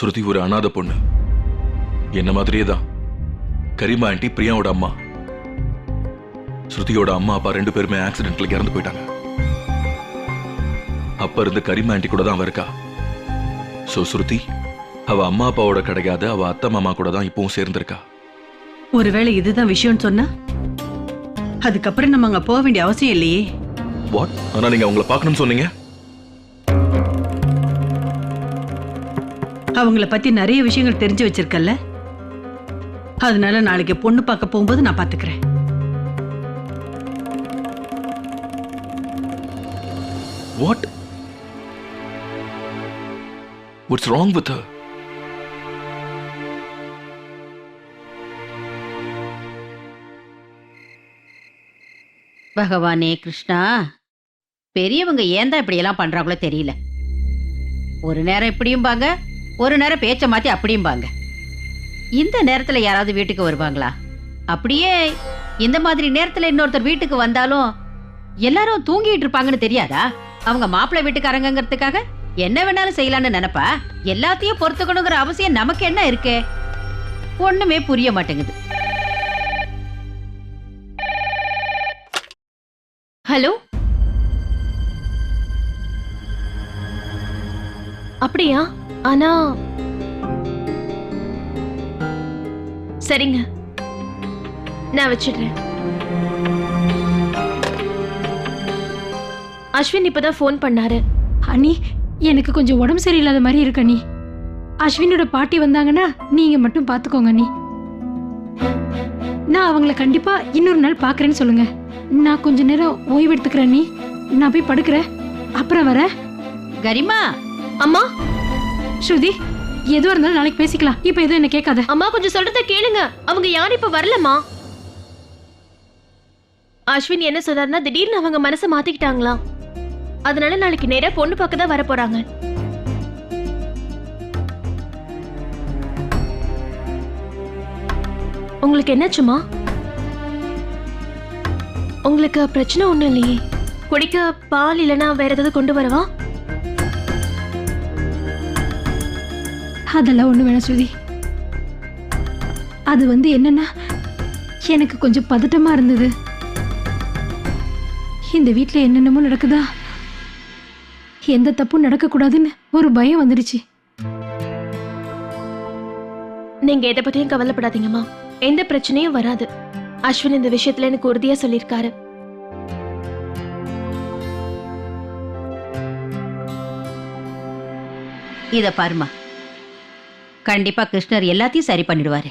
ஸ்ருதி ஒரு அனாதை பொண்ணு. என்ன மாதிரியே தான் கரிமா ஆண்டி பிரியாவோட அம்மா. ஸ்ருதியோட அம்மா அப்பா ரெண்டு பேருமே ஆக்சிடென்ட்ல இறந்து போயிட்டாங்க. அப்ப இருந்து கரிமா ஆண்டி கூட தான் அவ இருக்கா. சோ ஸ்ருதி அவ அம்மா அப்பாவோட கிடைக்காத அவ அத்தை மாமா கூட தான் இப்பவும் சேர்ந்திருக்கா. ஒருவேளை இதுதான் விஷயம்னு சொன்னா? அதுக்கப்புறம் நம்ம அங்க போக வேண்டிய அவசியம் இல்லையே. வாட் ஆனா நீங்க அவங்கள பார்க்கணும்னு சொன்னீங்க? அவங்கள பத்தி நிறைய விஷயங்கள் தெரிஞ்சு வச்சிருக்கல்ல? அதனால நாளைக்கு பொண்ணு பார்க்க போகும்போது நான் பாத்துக்கிறேன் what what's wrong with her? பகவானே கிருஷ்ணா பெரியவங்க ஏன் தான் இப்படியெல்லாம் பண்றாங்களோ தெரியல. ஒரு நேரம் இப்படியும்பாங்க ஒரு நேரம் பேச்ச மாத்தி அப்படிம்பாங்க இந்த நேரத்துல யாராவது வீட்டுக்கு வருவாங்களா? அப்படியே இந்த மாதிரி நேரத்துல இன்னொருத்தர் வீட்டுக்கு வந்தாலும் எல்லாரும் தூங்கிட்டு இருப்பாங்கன்னு தெரியாதா? அவங்க மாப்பிள்ளை வீட்டுக்காரங்கிறதுக்காக என்ன வேணாலும் செய்யலாம்னு நினைப்பா? எல்லாத்தையும் பொறுத்துக்கணுங்கிற அவசியம் நமக்கு என்ன இருக்கு? ஒண்ணுமே புரிய மாட்டேங்குது. ஹலோ? அப்படியா? ஆனா சரிங்க. நான் வச்சிடுறேன். அஸ்வின் இப்பதான் ஃபோன் பண்ணாரு. அண்ணி எனக்கு கொஞ்சம் உடம்பு சரியில்லாத மாதிரி இருக்கு அண்ணி. அஸ்வினோட பாட்டி வந்தாங்கன்னா நீங்க மட்டும் பாத்துக்கோங்க அண்ணி. நான் அவங்கள கண்டிப்பா இன்னொரு நாள் பாக்குறேன்னு சொல்லுங்க. நான் கொஞ்ச நேரம் ஓய்வு எடுத்துக்கிறேன் அண்ணி. நான் போய் படுக்கிறேன். அப்புறம் வரேன். கரிமா! அம்மா! ஸ்ருதி எதுவா இருந்தாலும் நாளைக்கு பேசிக்கலாம். இப்போ எதுவும் என்ன கேட்காத. அம்மா கொஞ்சம் சொல்றத கேளுங்க. அவங்க யாரும் இப்ப வரலம்மா. அஸ்வின் என்ன சொன்னார்னா திடீர்னு அவங்க மனசை மாத்திக்கிட்டாங்களாம் அதனால நாளைக்கு நேரா பொண்ணு பார்க்க தான் வர போறாங்க உங்களுக்கு என்னாச்சுமா உங்களுக்கு பிரச்சனை ஒண்ணும் இல்லையே. குடிக்க பால் இல்லைன்னா வேற ஏதாவது கொண்டு வரவா? அதெல்லாம் ஒண்ணு வேணாம் ஸ்ருதி. அது வந்து என்னன்னா எனக்கு கொஞ்சம் பதட்டமா இருந்தது. இந்த வீட்ல என்னென்னமோ நடக்குதா? எந்த தப்பும் நடக்கக்கூடாதுன்னு ஒரு பயம் வந்துடுச்சு நீங்க எதை பத்தியும் கவலைப்படாதீங்கம்மா எந்த பிரச்சனையும் வராது. அஸ்வின் இந்த விஷயத்துல எனக்கு உறுதியா சொல்லியிருக்காரு. இத பாருமா. கண்டிப்பா கிருஷ்ணர் எல்லாத்தையும் சரி பண்ணிடுவாரு.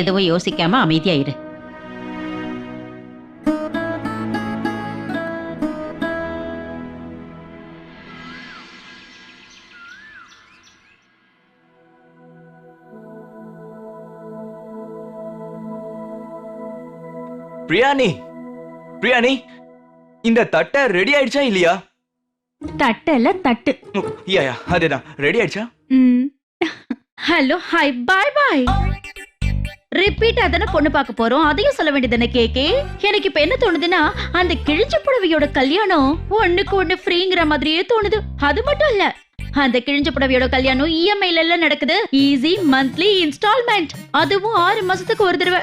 எதுவும் யோசிக்காம அமைதியா இரு. பிரியாணி பிரியாணி இந்த தட்டை ரெடி ஆயிடுச்சா இல்லையா? தட்டல தட்டு. அதேதான். ரெடி ஆயிடுச்சா? Hello hi bye bye repeat அதானே பொண்ணு பார்க்க போறோம். அதையும் சொல்ல வேண்டியதானே கேக்கே எனக்கு இப்ப என்ன தோணுதுன்னா அந்த கிழிஞ்ச புடவையோட கல்யாணம் ஒண்ணுக்கு ஒண்ணு ஃப்ரீங்கிற மாதிரியே தோணுது. அது மட்டும் இல்ல அந்த கிழிஞ்ச புடவையோட கல்யாணம் இஎம்ஐல எல்லாம் நடக்குது. ஈஸி மந்த்லி இன்ஸ்டால்மெண்ட் அதுவும் ஆறு மாசத்துக்கு ஒரு தடவை.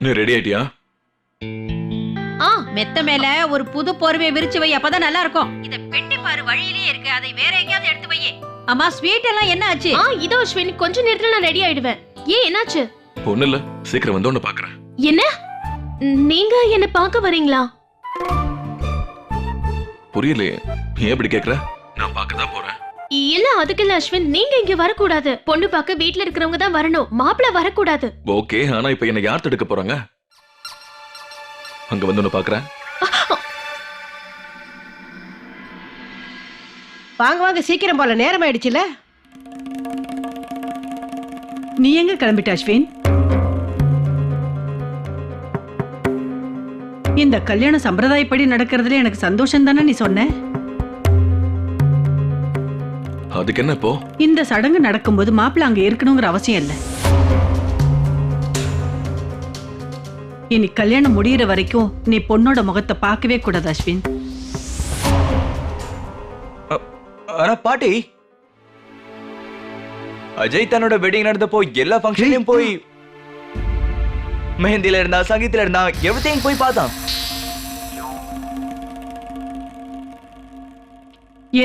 நீ ரெடி ஆயிட்டியா? மெத்த மேல ஒரு புது போர்வையை விரிச்சு வை அப்பதான் நல்லா இருக்கும் இத பெட்டி பாரு வழியிலேயே இருக்கு. அதை வேற எங்கேயாவது எடுத்து வை அம்மா ஸ்வீட் எல்லாம் என்ன ஆச்சு? ஆ இதோ அஸ்வின் கொஞ்ச நேரத்துல நான் ரெடி ஆயிடுவேன். ஏன் என்னாச்சு? ஒண்ணு இல்ல. சீக்கிரம் வந்து உன்னை பாக்குறேன். என்ன? நீங்க என்ன பார்க்க வரீங்களா? புரியலையே. ஏன் இப்படி கேக்குற? நான் பார்க்க தான் போறேன். இல்ல அதுக்கு இல்ல அஸ்வின் நீங்க இங்க வரக்கூடாது. பொண்ணு பார்க்க வீட்ல இருக்கிறவங்க தான் வரணும். மாப்பிள்ள வரக்கூடாது. ஓகே ஆனா இப்ப என்ன யார் தடுக்க போறாங்க? அங்க வந்து உன்னை பாக்குறேன். வாங்க வாங்க சீக்கிரம் போல நேரம் ஆயிடுச்சுல? நீ எங்க கிளம்பிட்ட அஸ்வின்? இந்த கல்யாணம் சம்பிரதாயப்படி நடக்கிறதுல எனக்கு சந்தோஷம் தானே நீ சொன்ன? அதுக்கு என்ன இப்போ? இந்த சடங்கு நடக்கும்போது மாப்பிள்ளை அங்க இருக்கணுங்கிற அவசியம் இல்லை. இனி கல்யாணம் முடியிற வரைக்கும் நீ பொண்ணோட முகத்தை பார்க்கவே கூடாது அஸ்வின். ஆனா பாட்டி. அஜய் தன்னோட வெட்டிங் நடந்தப்போ எல்லா ஃபங்க்ஷன்லயும் போய் மெஹந்தில இருந்தா சங்கீத்ல இருந்தா எவ்ரிதிங் போய் பார்த்தான்.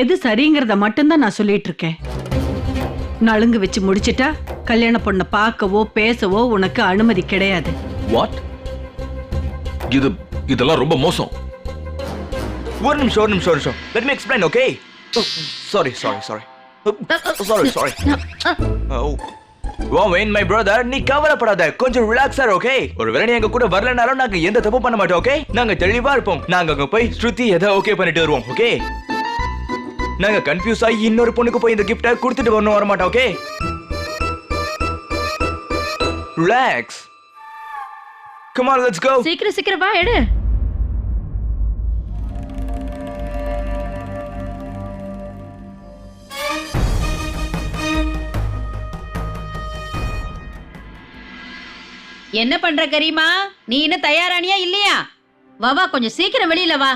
எது சரிங்கிறத மட்டும்தான் நான் சொல்லிட்டு இருக்கேன். நலுங்கு வச்சு முடிச்சிட்டா கல்யாண பொண்ணை பார்க்கவோ பேசவோ உனக்கு அனுமதி கிடையாது. வாட் இது இதெல்லாம் ரொம்ப மோசம். ஒரு நிமிஷம் ஒரு நிமிஷம் ஒரு நிமிஷம். Let me explain okay sorry sorry sorry sorry sorry oh vain my brother நீ கவலைப்படாத. கொஞ்சம் ரிலாக்ஸா ஓகே ஒருவேளை நீ எங்க கூட வரலனாலும் நாங்க எந்த தப்பு பண்ண மாட்டோம் ஓகே நாங்க தெளிவா இருப்போம். நாங்க அங்க போய் ஸ்ருதி எதை ஓகே பண்ணிட்டு வருவோம் ஓகே நாங்க கன்ஃபியூஸ் ஆகி இன்னொரு பொண்ணுக்கு போய் இந்த கிஃப்ட கொடுத்துட்டு வரணும் வர மாட்டோம் okay relax come on let's go சீக்கிரம் சீக்கிரம் வா எடு. என்ன பண்ற கரீமா? நீ இன்னும் தயாரானியா இல்லையா? வா வா கொஞ்சம் சீக்கிரம் வெளியில வா.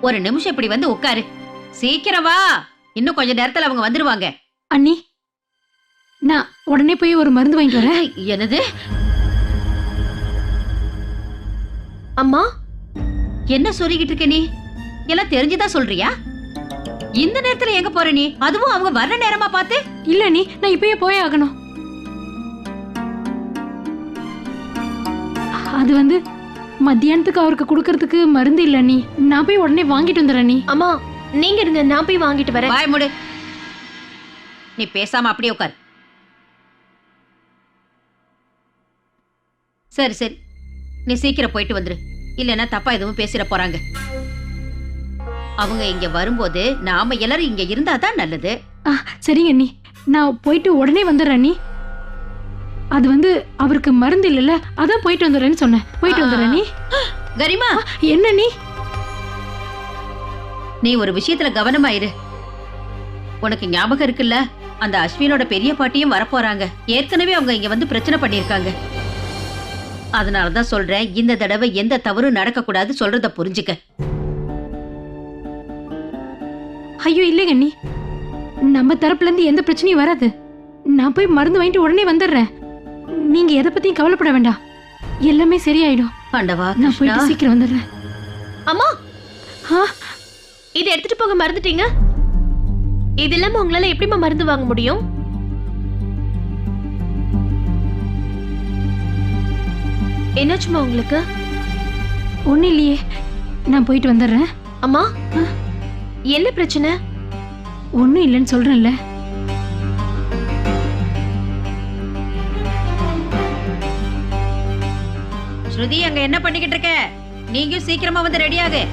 ஒரு நிமிஷம் இப்படி வந்து உட்காரு. சீக்கிரம் வா. இன்னும் கொஞ்ச நேரத்துல அவங்க வந்துருவாங்க. அண்ணி நான் உடனே போய் ஒரு மருந்து வாங்கிட்டு வரேன். என்னது? அம்மா? என்ன சொல்லிக்கிட்டு இருக்க நீ? எல்லாம் தெரிஞ்சுதான் சொல்றியா? இந்த நேரத்துல எங்க போற நீ? அதுவும் அவங்க வர்ற நேரமா பார்த்து? இல்ல நீ நான் இப்பயே போய் ஆகணும். அது வந்து மத்தியானத்துக்கு அவருக்கு கொடுக்கறதுக்கு மருந்து இல்ல நீ. நான் போய் உடனே வாங்கிட்டு வந்துடுறேன் நீ. அம்மா நீங்க இருங்க நான் போய் வாங்கிட்டு வரேன். வாய் மூடு. நீ பேசாம அப்படியே உட்கார். சரி சரி. நீ சீக்கிரம் போயிட்டு வந்துரு. இல்லைன்னா தப்பா எதுவும் பேசிட போறாங்க. அவங்க இங்க வரும்போது நாம எல்லாரும் இங்க இருந்தா தான் நல்லது. ஆ சரிங்க அண்ணி. நான் போயிட்டு உடனே வந்துடுறேன் நீ அது வந்து அவருக்கு மருந்து இல்லைல்ல அதான் போயிட்டு வந்துடுறேன்னு சொன்னேன். போயிட்டு வந்துடுறேன் நீ கரிமா. என்ன நீ நீ ஒரு விஷயத்துல கவனமா இரு. உனக்கு ஞாபகம் இருக்குல்ல? அந்த அஸ்வினோட பெரிய பாட்டியும் வரப்போறாங்க. ஏற்கனவே அவங்க இங்க வந்து பிரச்சனை பண்ணிருக்காங்க அதனாலதான் சொல்றேன் இந்த தடவை எந்த தவறும் நடக்க கூடாது சொல்றத புரிஞ்சுக்க. ஐயோ இல்லைங்க அண்ணி நம்ம தரப்புல இருந்து எந்த பிரச்சனையும் வராது. நான் போய் மருந்து வாங்கிட்டு உடனே வந்துடுறேன். நீங்க எதை பத்தியும் கவலைப்பட வேண்டாம். எல்லாமே சரியாயிடும். ஆண்டவா நான். போயிட்டு சீக்கிரம் வந்துடுறேன். அம்மா! ஆ? இதை எடுத்துட்டு போக மறந்துட்டீங்க? இது இல்லாம உங்களால எப்படிம்மா மருந்து வாங்க முடியும்? என்னாச்சுமா உங்களுக்கு? ஒன்றும் இல்லையே. நான் போயிட்டு வந்துடுறேன். அம்மா? என்ன பிரச்சனை? ஒன்றும் இல்லைன்னு சொல்றேன்ல. ஸ்ருதி அங்க என்ன பண்ணிக்கிட்டு இருக்க? நீங்க சீக்கிரமா வந்து ரெடியாகு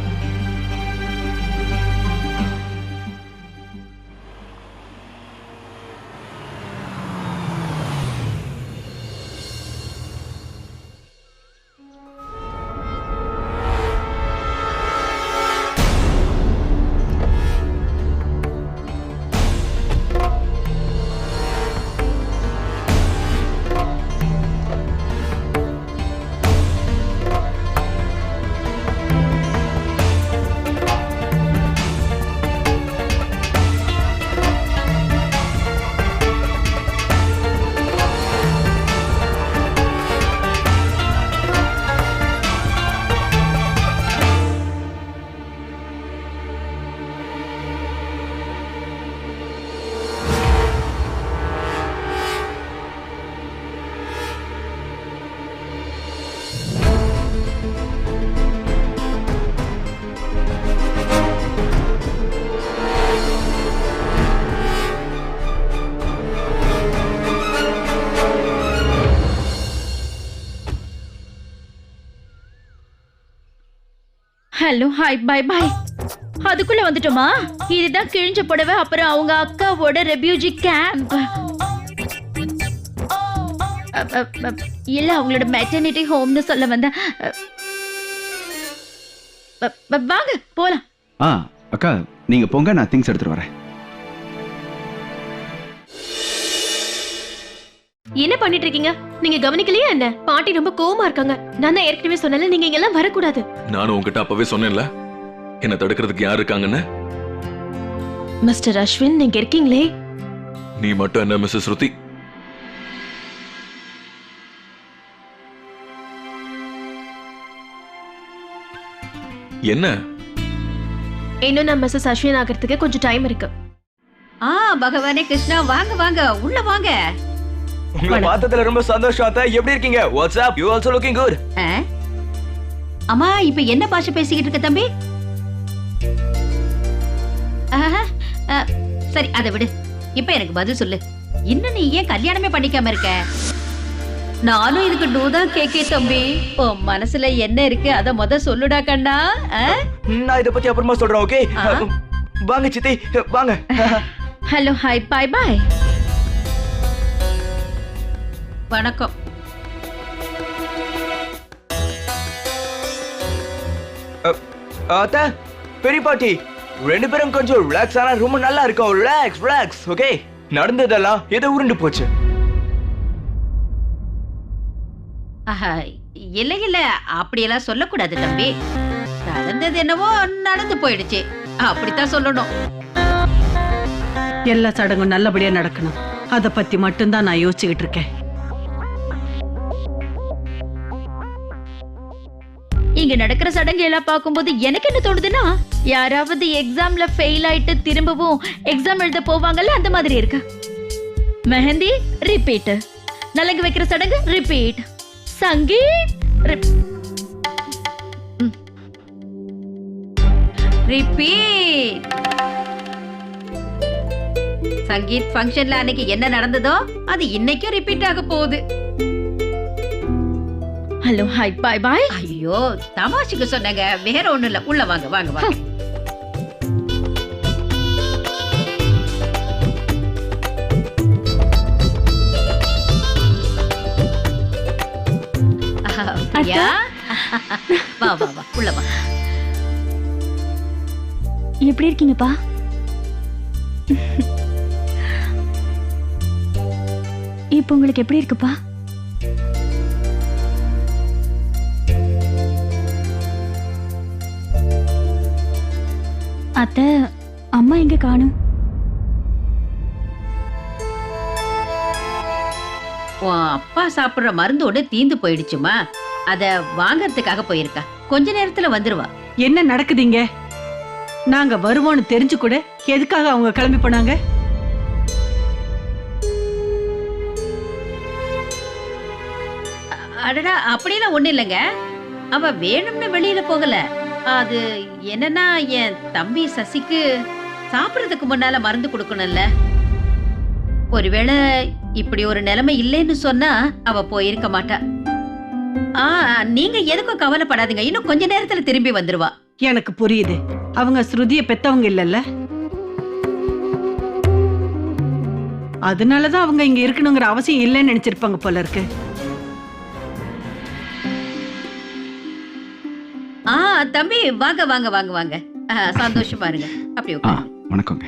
ஹலோ ஹாய் பை பை அதுக்குள்ள வந்துட்டோமா? இதுதான் கிழிஞ்ச புடவை அப்புறம் அவங்க அக்காவோட ரெபியூஜி கேம்ப் இல்ல அவங்களோட மெட்டர்னிட்டி ஹோம்னு சொல்ல வந்தேன். வாங்க போலாம். ஆ அக்கா நீங்க போங்க நான் திங்ஸ் எடுத்துட்டு வரேன். என்ன பண்ணிட்டு இருக்கீங்க நீங்க கவனிக்கலையா என்ன? பாட்டி ரொம்ப கோவமா இருக்காங்க. நான் தான் ஏற்கனவே சொன்னல நீங்க இங்க எல்லாம் வரக்கூடாது. நானும் உங்ககிட்ட அப்பவே சொன்னேன்ல. என்ன தடுக்கிறதுக்கு யார் இருக்காங்கன்னு? மிஸ்டர் அஸ்வின் நீங்க இருக்கீங்களே? நீ மட்டும் என்ன மிஸ்ஸஸ் ஸ்ருதி? என்ன? இன்னும் நான் மிஸ்ஸஸ் அஸ்வின் ஆகிறதுக்கு கொஞ்சம் டைம் இருக்கு. ஆ பகவானே கிருஷ்ணா வாங்க வாங்க உள்ள வாங்க. உங்களை பார்த்ததுல ரொம்ப சந்தோஷம் அத்தை. எப்படி இருக்கீங்க? What's up you also looking good? அம்மா இப்ப என்ன பாஷை பேசிக்கிட்டு இருக்க தம்பி? சரி அதை விடு. இப்ப எனக்கு பதில் சொல்லு. இன்னும் நீ ஏன் கல்யாணமே பண்ணிக்காம இருக்க? நானும் இதுக்கு டூ தான் கேக்கே தம்பி. உன் மனசுல என்ன இருக்கு அத முத சொல்லுடா கண்ணா? நான் இத பத்தி அப்புறமா சொல்றேன் ஓகே. வாங்க சித்தி வாங்க. Hello hi bye bye. வணக்கம். அத்தை பெரிய பாட்டி ரெண்டு பேரும் கொஞ்சம் ரிலாக்ஸ் ஆனா ரொம்ப நல்லா இருக்கும். ரிலாக்ஸ் ரிலாக்ஸ் ஓகே நடந்ததெல்லாம் ஏதோ உருண்டு போச்சு. ஆஹா, இல்ல இல்ல அப்படியெல்லாம் சொல்லக்கூடாது தம்பி. நடந்தது என்னவோ நடந்து போயிடுச்சு. அப்படித்தான் சொல்லணும். எல்லா சடங்கும் நல்லபடியா நடக்கணும். அத பத்தி மட்டும்தான் நான் யோசிச்சுக்கிட்டு இருக்கேன். இங்க நடக்கிற சடங்கு எல்லாம் பார்க்கும்போது எனக்கு என்ன தோணுதுன்னா யாராவது எக்ஸாம்ல ஃபெயில் ஆயிட்டு திரும்பவும் எக்ஸாம் எழுத போவாங்கல்ல அந்த மாதிரி இருக்கு. மெஹந்தி ரிப்பீட் நலங்கு வைக்கிற சடங்கு ரிப்பீட் சங்கீத் ரிப்பீட் சங்கீத் ஃபங்க்ஷன்ல அன்னைக்கு என்ன நடந்ததோ அது இன்னைக்கும் ரிப்பீட் ஆக போகுது. Hello hi bye bye. ஐயோ தமாஷுக்கு சொன்னங்க. வேற ஒண்ணும் இல்ல. உள்ள வாங்க வாங்க வாங்க. பிரியா வா வா வா. உள்ள வா. எப்படி இருக்கீங்கப்பா? இப்போ உங்களுக்கு எப்படி இருக்குப்பா? அத்தை அம்மா எங்க காணும்? உன் அப்பா சாப்பிடுற மருந்து ஒண்ணு தீந்து போயிடுச்சுமா. அத வாங்கறதுக்காக போயிருக்கா. கொஞ்ச நேரத்துல வந்துருவா. என்ன நடக்குதுங்க? நாங்க வருவோம்னு தெரிஞ்சு கூட எதுக்காக அவங்க கிளம்பி போனாங்க? அடடா அப்படிலாம் ஒண்ணு இல்லைங்க. அவ வேணும்னு வெளியில போகல. அது என்னன்னா என் தம்பி சசிக்கு சாப்பிட்றதுக்கு முன்னால மருந்து கொடுக்கணும்ல. ஒருவேளை இப்படி ஒரு நிலைமை இல்லைன்னு சொன்னா அவ போயிருக்க மாட்டா. ஆ நீங்க எதுக்கும் கவலைப்படாதீங்க. இன்னும் கொஞ்ச நேரத்துல திரும்பி வந்துருவா. எனக்கு புரியுது. அவங்க ஸ்ருதிய பெத்தவங்க இல்லல்ல. அதனாலதான் அவங்க இங்க இருக்கணுங்கிற அவசியம் இல்லைன்னு நினைச்சிருப்பாங்க போல இருக்கு. தம்பி வாங்க வாங்க வாங்க வாங்க. சந்தோஷமா இருங்க. அப்படி வணக்கங்க.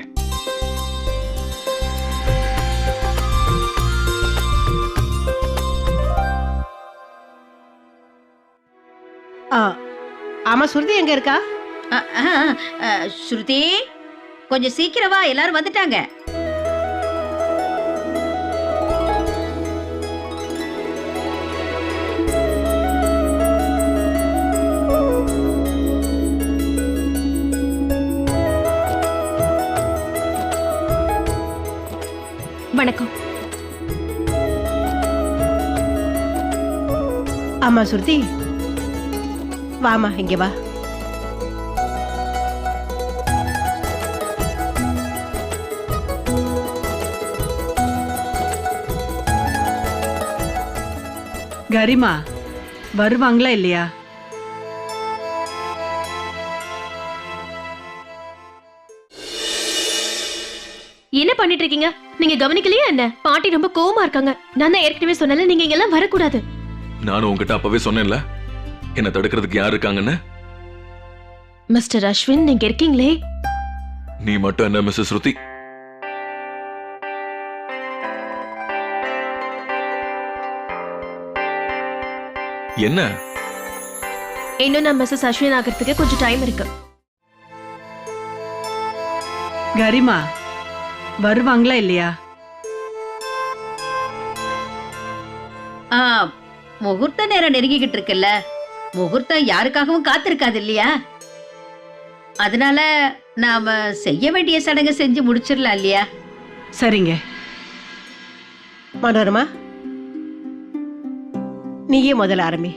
ஆ, ஆமா சுருதி எங்க இருக்கா? ஸ்ருதி கொஞ்சம் சீக்கிரம் வா எல்லாரும் வந்துட்டாங்க. வணக்கம். ஆமா சுருதி. வாமா இங்க வா. கரிமா வருவாங்களா இல்லையா? என்ன பண்ணிட்டு இருக்கீங்க? நீங்க கவனிக்கலையா என்ன? பாட்டி ரொம்ப கோவமா இருக்காங்க. நான் தான் ஏற்கனவே சொன்னல நீங்க இங்க எல்லாம் வரக்கூடாது. நானும் உங்ககிட்ட அப்பவே சொன்னேன்ல. என்ன தடுக்கிறதுக்கு யார் இருக்காங்கன்னு? மிஸ்டர் அஸ்வின் நீங்க இருக்கீங்களே? நீ மட்டும் என்ன மிஸ்ஸஸ் ஸ்ருதி? என்ன? இன்னும் நான் மிஸ்ஸஸ் அஸ்வின் ஆகிறதுக்கு கொஞ்சம் டைம் இருக்கு. கரிமா வருவாங்களா இல்லையா? ஆ முகூர்த்த நேரம் நெருங்கிக்கிட்டு இருக்குல்ல. முகூர்த்தம் யாருக்காகவும் காத்திருக்காது இல்லையா? அதனால நாம செய்ய வேண்டிய சடங்கை செஞ்சு முடிச்சிடலாம் இல்லையா? சரிங்க. மனோரமா நீயே முதல்ல ஆரம்பி.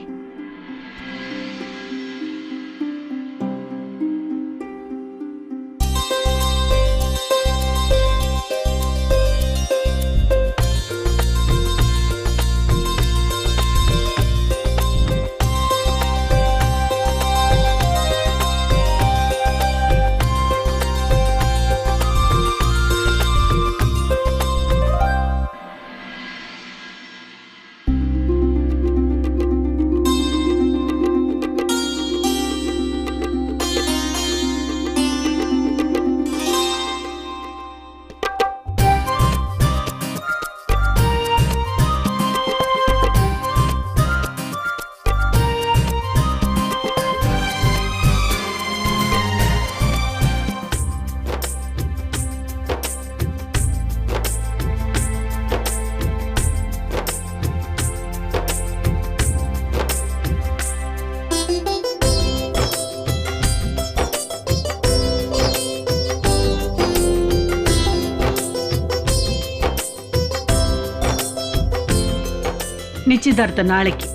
நிச்சயதார்த்தம் நாளைக்கு.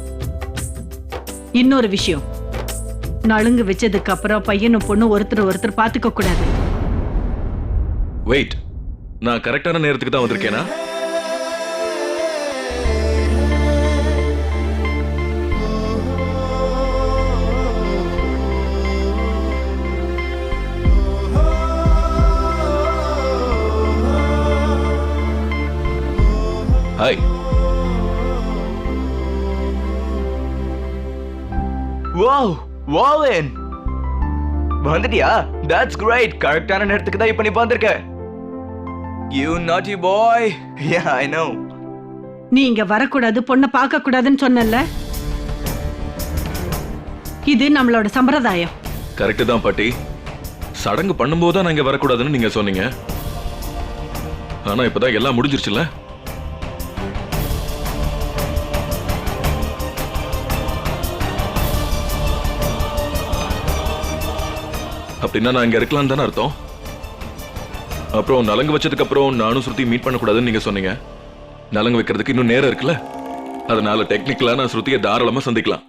இன்னொரு விஷயம். நலுங்கு வச்சதுக்கு அப்புறம் பையனும் பொண்ணும் ஒருத்தர் ஒருத்தர் பாத்துக்க கூடாது. வெயிட் நான் கரெக்டான நேரத்துக்கு தான் வந்திருக்கேனா? ஹாய் வாவ் வாவன் வந்துட்டியா? தட்ஸ் கிரேட் கரெக்டான நேரத்துக்கு தான் இப்ப நீ வந்திருக்க. யூ நாட்டி பாய் யா ஐ நோ நீ இங்க வரக்கூடாது பொண்ணை பார்க்க கூடாதுன்னு சொன்னல இது நம்மளோட சம்பிரதாயம். கரெக்டு தான் பாட்டி. சடங்கு பண்ணும்போது தான் நான் இங்க வரக்கூடாதுன்னு நீங்க சொன்னீங்க. ஆனா இப்பதான் எல்லாம் முடிஞ்சிருச்சுல்ல? அப்படின்னா நான் இங்க இருக்கலாம் தானே அர்த்தம்? அப்புறம் நலங்கு வச்சதுக்கு அப்புறம் நானும் ஸ்ருதி மீட் பண்ணக்கூடாதுன்னு நீங்க சொன்னீங்க. நலங்கு வைக்கிறதுக்கு இன்னும் நேரம் இருக்குல்ல? அதனால டெக்னிக்கலா நான் ஸ்ருதியை தாராளமா சந்திக்கலாம்.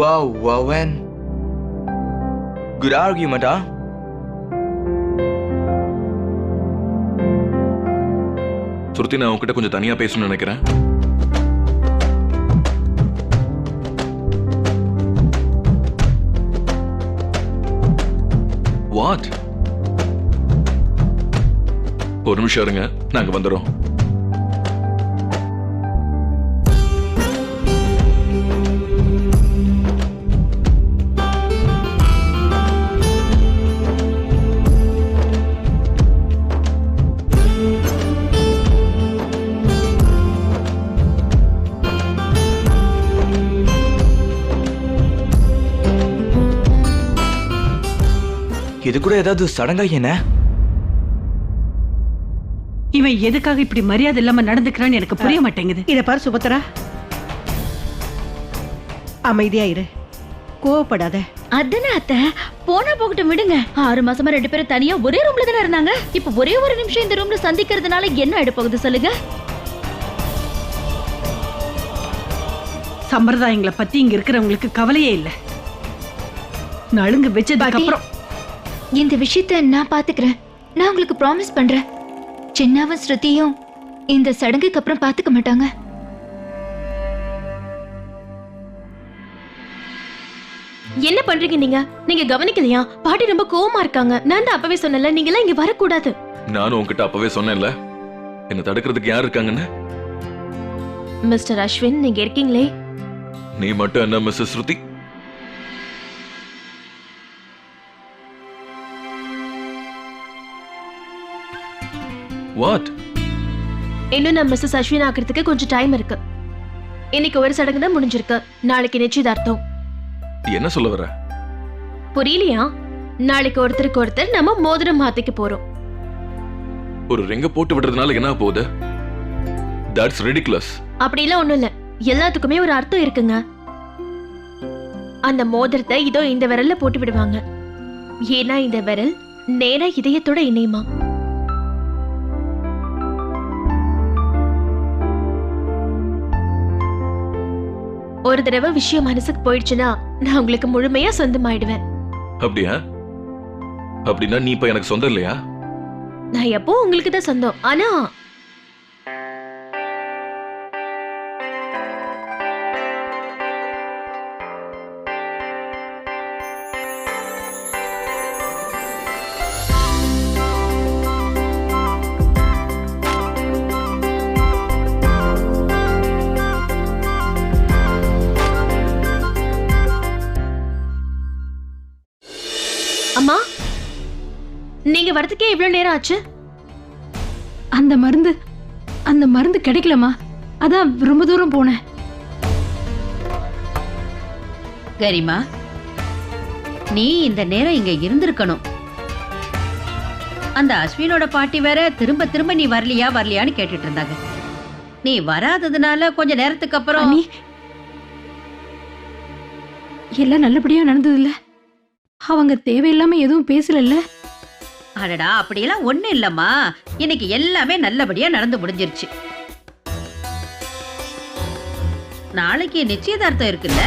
வாவ் வாவன் குட் ஆர்கியூமெண்டா ஸ்ருதி நான் உன்கிட்ட கொஞ்சம் தனியா பேசணும்னு நினைக்கிறேன். வாட் ஒரு நிமிஷம் இருங்க. நாங்க வந்துடுறோம் இது கூட ஏதாவது சடங்கா என்ன? இவன் எதுக்காக இப்படி மரியாதை இல்லாம நடந்துக்கிறான்னு எனக்கு புரிய மாட்டேங்குது. இத பாரு சுபத்ரா. அமைதியா இரு. கோவப்படாத. அதானே அத்தை? போனா போகட்டும் விடுங்க. ஆறு மாசமா ரெண்டு பேரும் தனியா ஒரே ரூம்ல தானே இருந்தாங்க? இப்ப ஒரே ஒரு நிமிஷம் இந்த ரூம்ல சந்திக்கிறதுனால என்ன ஆயிட போகுது சொல்லுங்க. சம்பிரதாயங்களை பத்தி இங்க இருக்கிறவங்களுக்கு கவலையே இல்ல. நலுங்கு வச்சதுக்கு. அப்புறம் இந்த விஷயத்த நான் பாத்துக்கிறேன். நான் உங்களுக்கு ப்ராமிஸ் பண்றேன். சின்னாவும் ஸ்ருதியும் இந்த சடங்குக்கு அப்புறம் பாத்துக்க மாட்டாங்க. என்ன பண்றீங்க நீங்க? நீங்க கவனிக்கலையா? பாட்டி ரொம்ப கோவமா இருக்காங்க. நான் தான் அப்பவே சொன்னல நீங்க எல்லாம் இங்க வரக்கூடாது. நானும் உன்கிட்ட அப்பவே சொன்னேன்ல. என்ன தடுக்கிறதுக்கு யார் இருக்காங்கன்னு? மிஸ்டர் அஸ்வின் நீங்க இருக்கீங்களே? நீ மட்டும் என்ன மிஸ்ஸஸ் ஸ்ருதி? வாட் இன்னும் நான் மிஸ்ஸஸ் அஸ்வின் ஆகிறதுக்கு கொஞ்சம் டைம் இருக்கு. இன்னைக்கு ஒரு சடங்கு தான் முடிஞ்சிருக்கு. நாளைக்கு நிச்சயதார்த்தம். என்ன சொல்ல வர? புரியலையா? நாளைக்கு ஒருத்தருக்கு ஒருத்தர் நம்ம மோதிரம் மாத்திக்க போறோம். ஒரு ரிங்க போட்டு விடுறதுனால என்ன போகுது? That's ridiculous. அப்படிலாம் ஒண்ணும் இல்ல. எல்லாத்துக்குமே ஒரு அர்த்தம் இருக்குங்க. அந்த மோதிரத்தை இதோ இந்த விரல்ல போட்டு விடுவாங்க. ஏன்னா இந்த விரல் நேரா இதயத்தோட இணையுமா? ஒரு தடவை விஷயம் மனசுக்கு போயிடுச்சுன்னா நான் உங்களுக்கு முழுமையா சொந்தமாயிடுவேன். அப்படியா? அப்படின்னா நீ இப்ப எனக்கு சொந்தம் இல்லையா? நான் எப்போ உங்களுக்கு தான் சொந்தம். ஆனா இவ்வளவு நேரம் ஆச்சு? அந்த மருந்து அந்த மருந்து கிடைக்கலமா அதான் ரொம்ப தூரம் போனேன். கரிமா நீ இந்த நேரம் இங்க இருந்திருக்கணும். அந்த அஸ்வினோட பாட்டி வேற திரும்ப திரும்ப நீ வரலையா வரலையான்னு கேட்டுட்டு இருந்தாங்க. நீ வராததுனால கொஞ்ச நேரத்துக்கு அப்புறம் அண்ணி எல்லாம் நல்லபடியா நடந்தது இல்ல அவங்க தேவையில்லாம எதுவும் பேசலல்ல. அடடா அப்படியெல்லாம் ஒண்ணு இல்லம்மா. இன்னைக்கு எல்லாமே நல்லபடியா நடந்து முடிஞ்சிருச்சு. நாளைக்கு நிச்சயதார்த்தம் இருக்குல்ல?